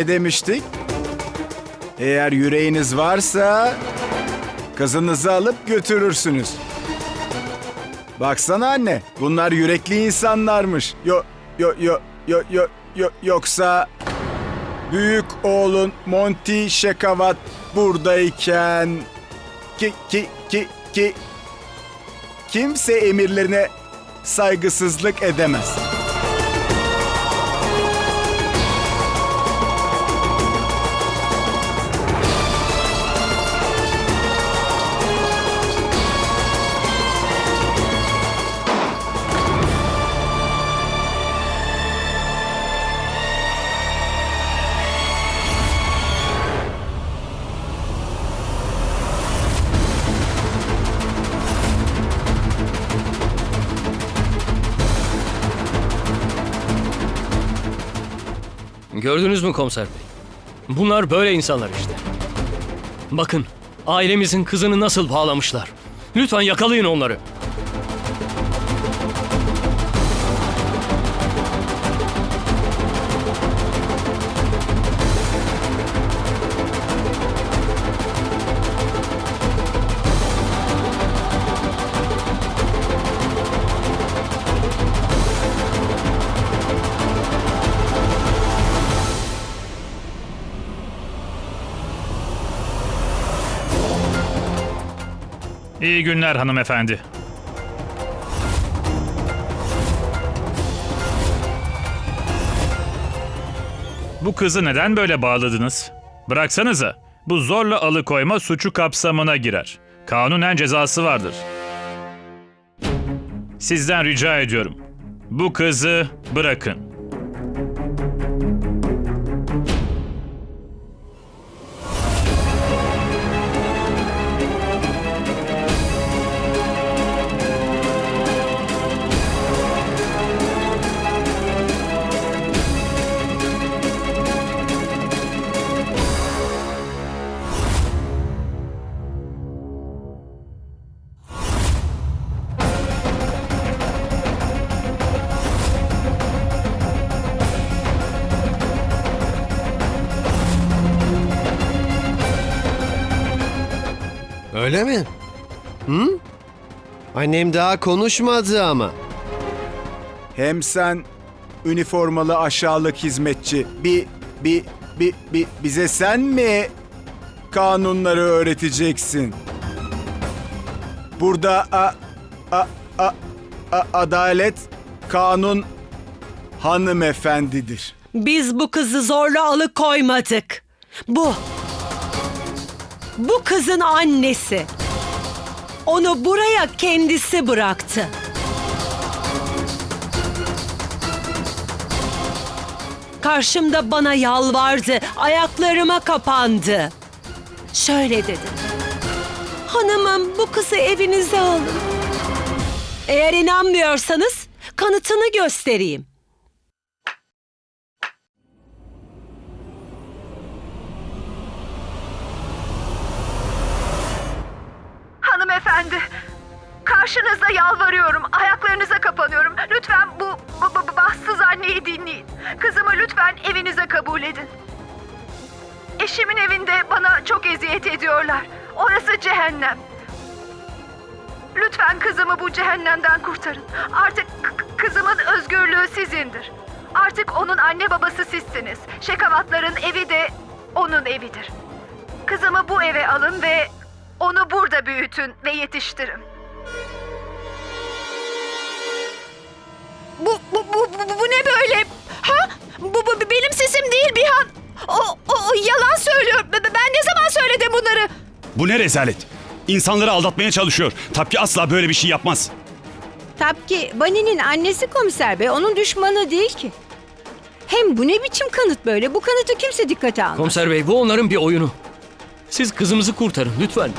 Ne demiştik? Eğer yüreğiniz varsa kızınızı alıp götürürsünüz. Baksana anne, bunlar yürekli insanlarmış. Yo yo yo yo yo yo yoksa büyük oğlun Monty Şekavat buradayken ki ki ki ki kimse emirlerine saygısızlık edemez. Gördünüz mü komiser bey? Bunlar böyle insanlar işte. Bakın ailemizin kızını nasıl bağlamışlar. Lütfen yakalayın onları. İyi günler hanımefendi. Bu kızı neden böyle bağladınız? Bıraksanıza. Bu zorla alıkoyma suçu kapsamına girer. Kanunen cezası vardır. Sizden rica ediyorum. Bu kızı bırakın. Öyle mi? Hı? Annem daha konuşmadı ama. Hem sen üniformalı aşağılık hizmetçi bir bir bir, bir bize sen mi kanunları öğreteceksin? Burada a, a, a, a- adalet kanun hanımefendidir. Biz bu kızı zorla alıkoymadık. Bu. Bu kızın annesi. Onu buraya kendisi bıraktı. Karşımda bana yalvardı, ayaklarıma kapandı. Şöyle dedi. Hanımım bu kızı evinize alın. Eğer inanmıyorsanız kanıtını göstereyim. Hanımefendi, karşınızda yalvarıyorum, ayaklarınıza kapanıyorum. Lütfen bu, bu, bu- bahtsız anneyi dinleyin. Kızımı lütfen evinize kabul edin. Eşimin evinde bana çok eziyet ediyorlar. Orası cehennem. Lütfen kızımı bu cehennemden kurtarın. Artık kızımın özgürlüğü sizindir. Artık onun anne babası sizsiniz. Şekavatların evi de onun evidir. Kızımı bu eve alın ve onu burada büyütün ve yetiştirin. Bu, bu, bu, bu, bu ne böyle? Ha? Bu, bu benim sesim değil Bihan. O, o, o yalan söylüyor. Ben ne zaman söyledim bunları? Bu ne rezalet? İnsanları aldatmaya çalışıyor. Tapki asla böyle bir şey yapmaz. Tapki, Bani'nin annesi komiser bey. Onun düşmanı değil ki. Hem bu ne biçim kanıt böyle? Bu kanıtı kimse dikkate almaz. Komiser bey bu onların bir oyunu. Siz kızımızı kurtarın lütfen.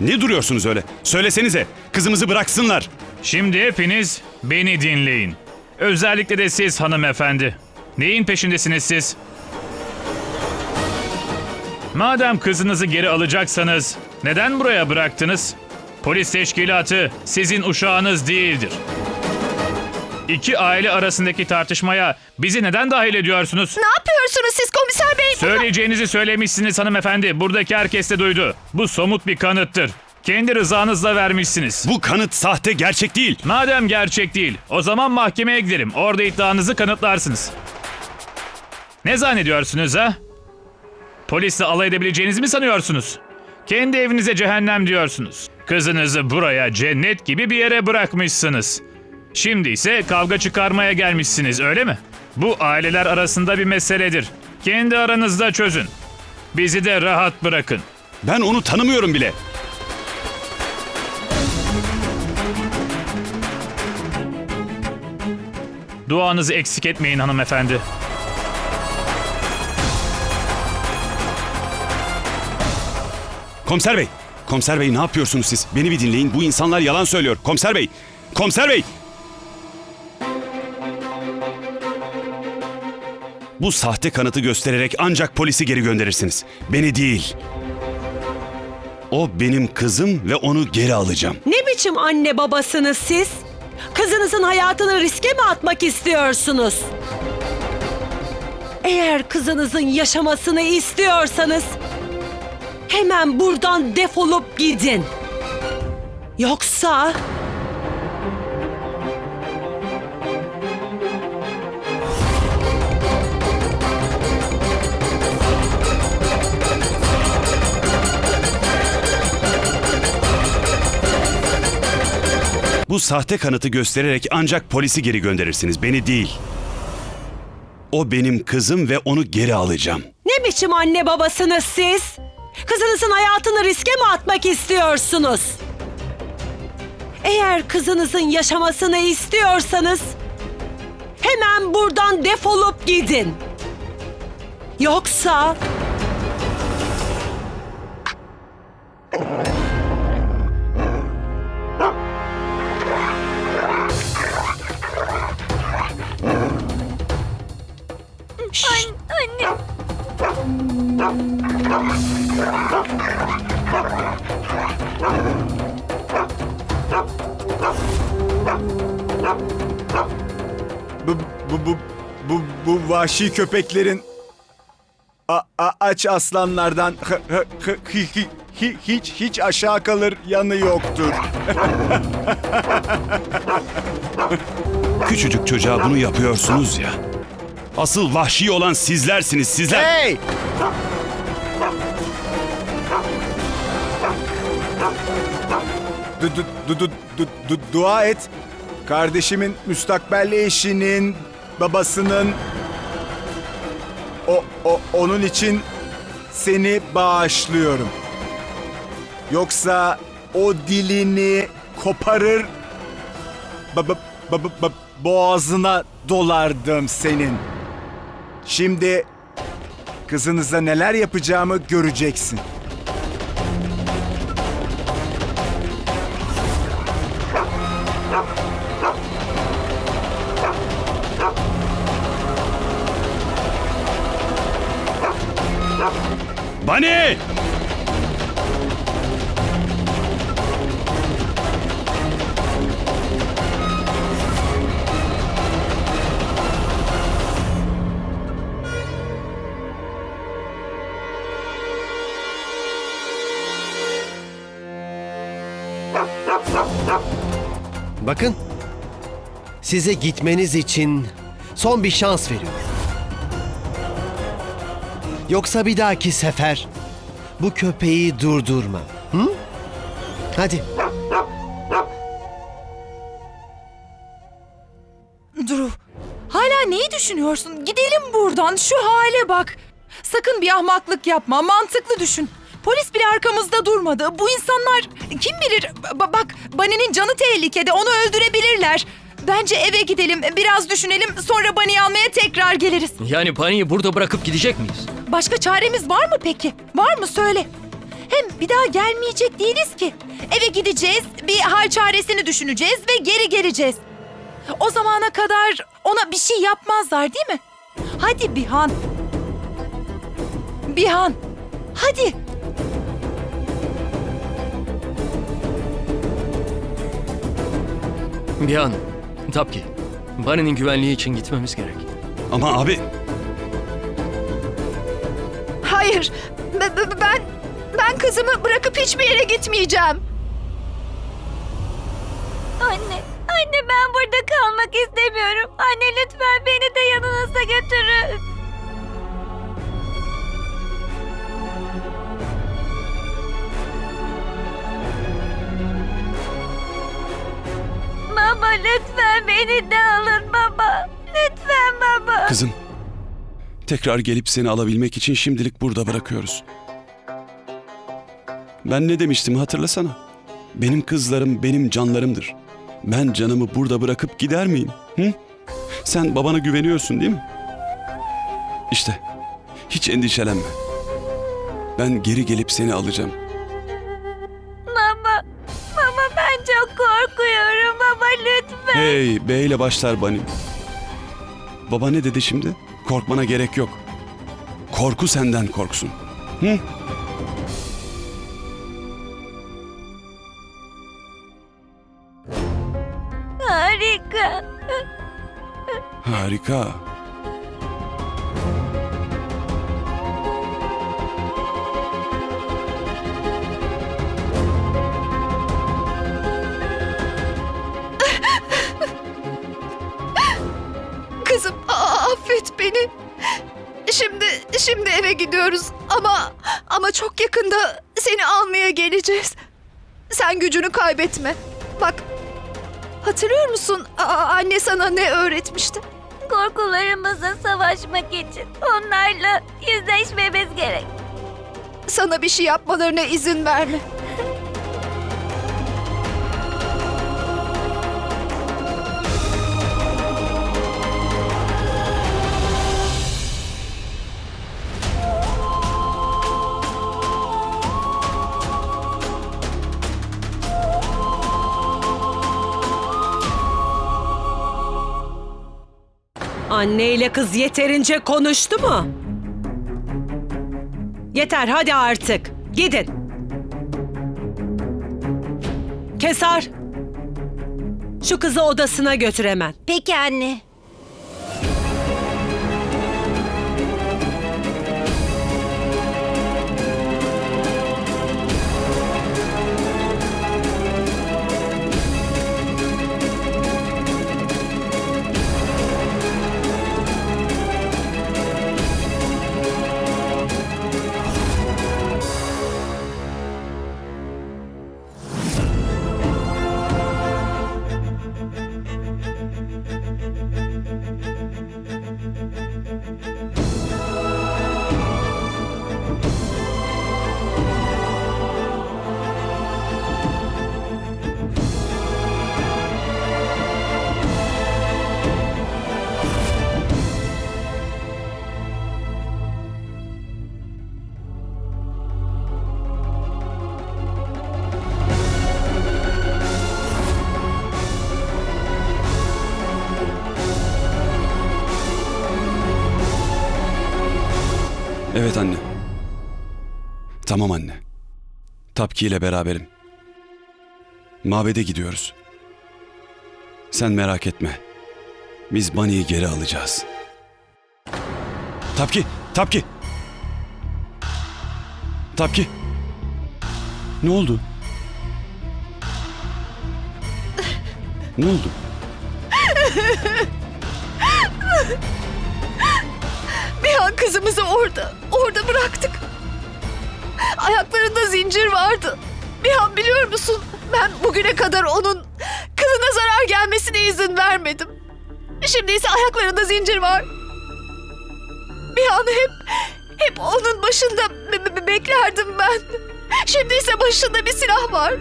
Ne duruyorsunuz öyle? Söylesenize. Kızımızı bıraksınlar. Şimdi hepiniz beni dinleyin. Özellikle de siz hanımefendi. Neyin peşindesiniz siz? Madem kızınızı geri alacaksanız neden buraya bıraktınız? Polis teşkilatı sizin uşağınız değildir. İki aile arasındaki tartışmaya bizi neden dahil ediyorsunuz? Ne yapıyorsunuz siz komiser bey? Söyleyeceğinizi söylemişsiniz hanımefendi. Buradaki herkes de duydu. Bu somut bir kanıttır. Kendi rızanızla vermişsiniz. Bu kanıt sahte, gerçek değil. Madem gerçek değil, o zaman mahkemeye gidelim. Orada iddianızı kanıtlarsınız. Ne zannediyorsunuz ha? Polisle alay edebileceğinizi mi sanıyorsunuz? Kendi evinize cehennem diyorsunuz. Kızınızı buraya cennet gibi bir yere bırakmışsınız. Şimdi ise kavga çıkarmaya gelmişsiniz öyle mi? Bu aileler arasında bir meseledir. Kendi aranızda çözün. Bizi de rahat bırakın. Ben onu tanımıyorum bile. Duanızı eksik etmeyin hanımefendi. Komiser bey, komiser bey ne yapıyorsunuz siz? Beni bir dinleyin. Bu insanlar yalan söylüyor. Komiser bey, komiser bey. Bu sahte kanıtı göstererek ancak polisi geri gönderirsiniz. Beni değil. O benim kızım ve onu geri alacağım. Ne biçim anne babasınız siz? Kızınızın hayatını riske mi atmak istiyorsunuz? Eğer kızınızın yaşamasını istiyorsanız hemen buradan defolup gidin. Yoksa Bu sahte kanıtı göstererek ancak polisi geri gönderirsiniz. Beni değil. O benim kızım ve onu geri alacağım. ne biçim anne babasınız siz? Kızınızın hayatını riske mi atmak istiyorsunuz? Eğer kızınızın yaşamasını istiyorsanız hemen buradan defolup gidin. Yoksa bu, vahşi köpeklerin a, a- aç aslanlardan hı- hı- hı- hi- hi- hi- hiç hiç aşağı kalır yanı yoktur. Küçücük çocuğa bunu yapıyorsunuz ya. Asıl vahşi olan sizlersiniz sizler. Hey! Du, du, du, du, du, du- dua et. Kardeşimin müstakbel eşinin, babasının o, o onun için seni bağışlıyorum. Yoksa o dilini koparır baba, baba, baba, boğazına dolardım senin. Şimdi kızınıza neler yapacağımı göreceksin. Bani! Bakın. Size gitmeniz için son bir şans veriyorum. Yoksa bir dahaki sefer bu köpeği durdurma. Hı? Hadi. Duru, hala neyi düşünüyorsun? Gidelim buradan. Şu hale bak. Sakın bir ahmaklık yapma. Mantıklı düşün. Polis bile arkamızda durmadı. Bu insanlar kim bilir? Ba- bak, Bani'nin canı tehlikede. Onu öldürebilirler. Bence eve gidelim. Biraz düşünelim. Sonra Bani'yi almaya tekrar geliriz. Yani Pani'yi burada bırakıp gidecek miyiz? Başka çaremiz var mı peki? Var mı söyle. Hem bir daha gelmeyecek değiliz ki. Eve gideceğiz, bir hal çaresini düşüneceğiz ve geri geleceğiz. O zamana kadar ona bir şey yapmazlar değil mi? Hadi Bihan. Bihan. Hadi. Bir an. Tapki. Bunny'nin güvenliği için gitmemiz gerek. Ama abi Hayır. Ben ben kızımı bırakıp hiçbir yere gitmeyeceğim. Anne, anne ben burada kalmak istemiyorum. Anne lütfen beni de yanınıza götürün. Baba lütfen beni de alın baba. Lütfen baba. kızım tekrar gelip seni alabilmek için şimdilik burada bırakıyoruz. Ben ne demiştim hatırlasana. Benim kızlarım benim canlarımdır. Ben canımı burada bırakıp gider miyim? Hı? Sen babana güveniyorsun değil mi? İşte hiç endişelenme. Ben geri gelip seni alacağım. Baba, baba ben çok korkuyorum baba lütfen. Hey, B ile başlar Bani. Baba ne dedi şimdi? Korkmana gerek yok. Korku senden korksun. Hı? Harika. Harika. Affet beni. Şimdi şimdi eve gidiyoruz ama ama çok yakında seni almaya geleceğiz. Sen gücünü kaybetme. Bak hatırlıyor musun a- anne sana ne öğretmişti? Korkularımızla savaşmak için onlarla yüzleşmemiz gerek. Sana bir şey yapmalarına izin verme. Anne ile kız yeterince konuştu mu? Yeter hadi artık. Gidin. Kesar. Şu kızı odasına götür hemen. Peki anne. Evet anne. Tamam anne. Tapki ile beraberim. Mabede gidiyoruz. Sen merak etme. Biz Bunny'i geri alacağız. Tapki, Tapki. Tapki. Ne oldu? Ne oldu? Bir an kızımızı orada, orada bıraktık. Ayaklarında zincir vardı. Bir an biliyor musun? Ben bugüne kadar onun kılına zarar gelmesine izin vermedim. Şimdi ise ayaklarında zincir var. Bir an hep, hep onun başında be- be- beklerdim ben. Şimdi ise başında bir silah var.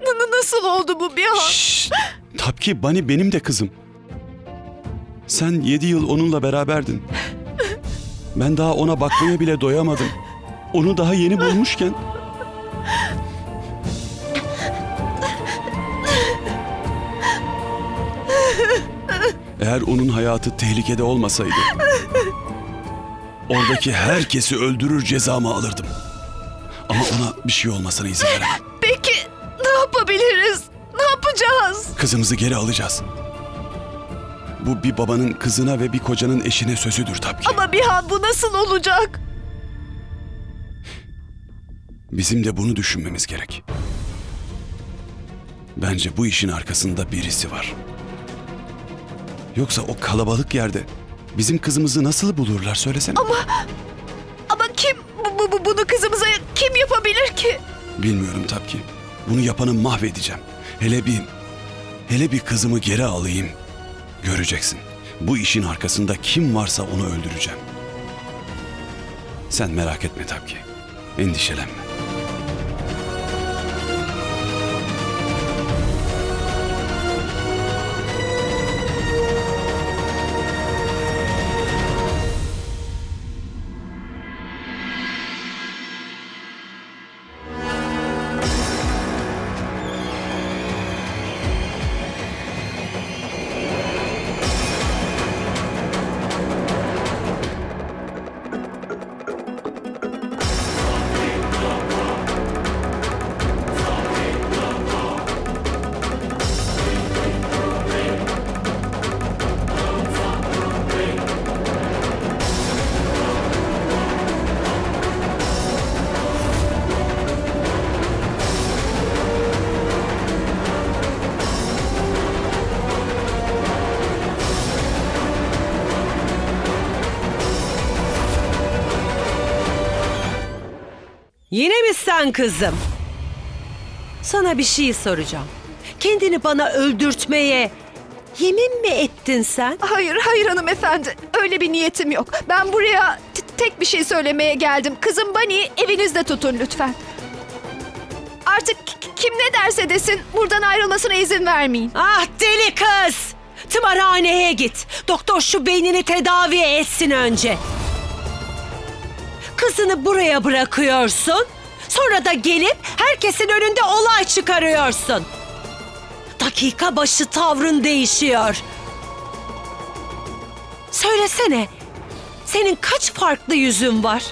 N- nasıl oldu bu bir an? Şşş! Tapki Bunny benim de kızım. Sen yedi yıl onunla beraberdin. Ben daha ona bakmaya bile doyamadım. Onu daha yeni bulmuşken. Eğer onun hayatı tehlikede olmasaydı... Oradaki herkesi öldürür cezamı alırdım. Ama ona bir şey olmasına izin veremem. Peki ne yapabiliriz? Ne yapacağız? yapacağız? Kızımızı geri alacağız. Bu bir babanın kızına ve bir kocanın eşine sözüdür tabii ki. Ama Bihan bu nasıl olacak? Bizim de bunu düşünmemiz gerek. Bence bu işin arkasında birisi var. Yoksa o kalabalık yerde bizim kızımızı nasıl bulurlar söylesene. Ama kim bu, bu- bu- bunu kızımıza kim yapabilir ki? Bilmiyorum tabii ki. Bunu yapanı mahvedeceğim. Hele bir hele bir kızımı geri alayım. Göreceksin. Bu işin arkasında kim varsa onu öldüreceğim. Sen merak etme tabii ki. Endişelenme. Sen kızım? Sana bir şey soracağım. Kendini bana öldürtmeye yemin mi ettin sen? Hayır, hayır hanımefendi. Öyle bir niyetim yok. Ben buraya tek bir şey söylemeye geldim. Kızım Bunny'i evinizde tutun lütfen. Artık kim ne derse desin buradan ayrılmasına izin vermeyin. Ah deli kız! Tımarhaneye git. Doktor şu beynini tedavi etsin önce. Kızını buraya bırakıyorsun. Sonra da gelip herkesin önünde olay çıkarıyorsun. Dakika başı tavrın değişiyor. Söylesene. Senin kaç farklı yüzün var?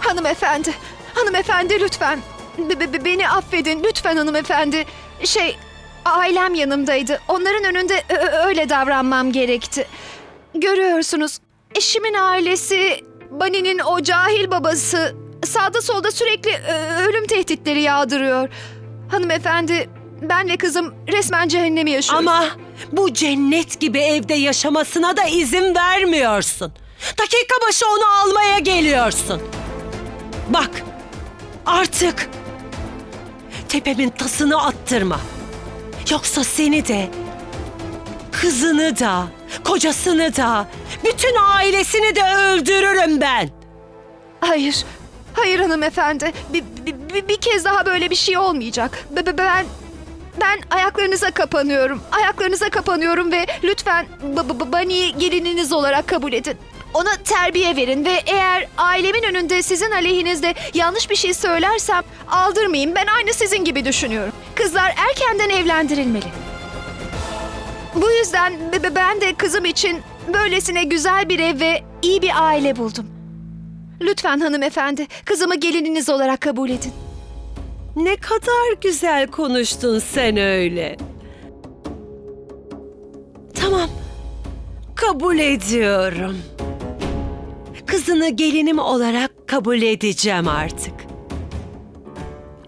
Hanımefendi, hanımefendi lütfen. Be- be- beni affedin lütfen hanımefendi. Şey, ailem yanımdaydı. Onların önünde öyle davranmam gerekti. Görüyorsunuz, eşimin ailesi, Bani'nin o cahil babası sağda solda sürekli ö- ölüm tehditleri yağdırıyor. Hanımefendi, ben ve kızım resmen cehennemi yaşıyoruz. Ama bu cennet gibi evde yaşamasına da izin vermiyorsun. Dakika başı onu almaya geliyorsun. Bak, artık tepemin tasını attırma. Yoksa seni de, kızını da, kocasını da, bütün ailesini de öldürürüm ben. Hayır. Hayır hanımefendi. Bir, bir, bir- kez daha böyle bir şey olmayacak. Be- be- Ben ben ayaklarınıza kapanıyorum. Ayaklarınıza kapanıyorum ve lütfen Bunny'i gelininiz olarak kabul edin. Ona terbiye verin ve eğer ailemin önünde sizin aleyhinizde yanlış bir şey söylersem aldırmayın. Ben aynı sizin gibi düşünüyorum. Kızlar erkenden evlendirilmeli. Bu yüzden be- be- ben de kızım için böylesine güzel bir ev ve iyi bir aile buldum. Lütfen hanımefendi, kızımı gelininiz olarak kabul edin. Ne kadar güzel konuştun sen öyle. Tamam. Kabul ediyorum. Kızını gelinim olarak kabul edeceğim artık.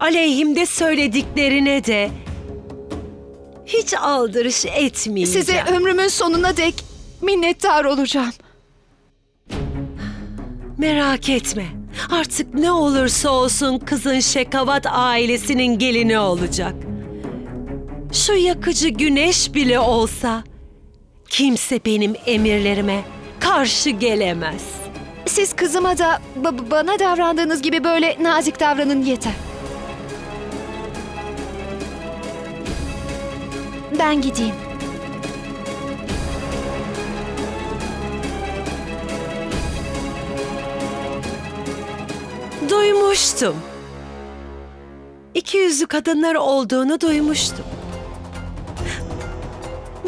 Aleyhimde söylediklerine de hiç aldırış etmeyeceğim. Size ömrümün sonuna dek minnettar olacağım. Merak etme. Artık ne olursa olsun kızın Şekavat ailesinin gelini olacak. Şu yakıcı güneş bile olsa kimse benim emirlerime karşı gelemez. Siz kızıma da ba- bana davrandığınız gibi böyle nazik davranın yeter. Ben gideyim. Duymuştum. İki yüzlü kadınlar olduğunu duymuştum.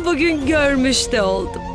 Bugün görmüş de oldum.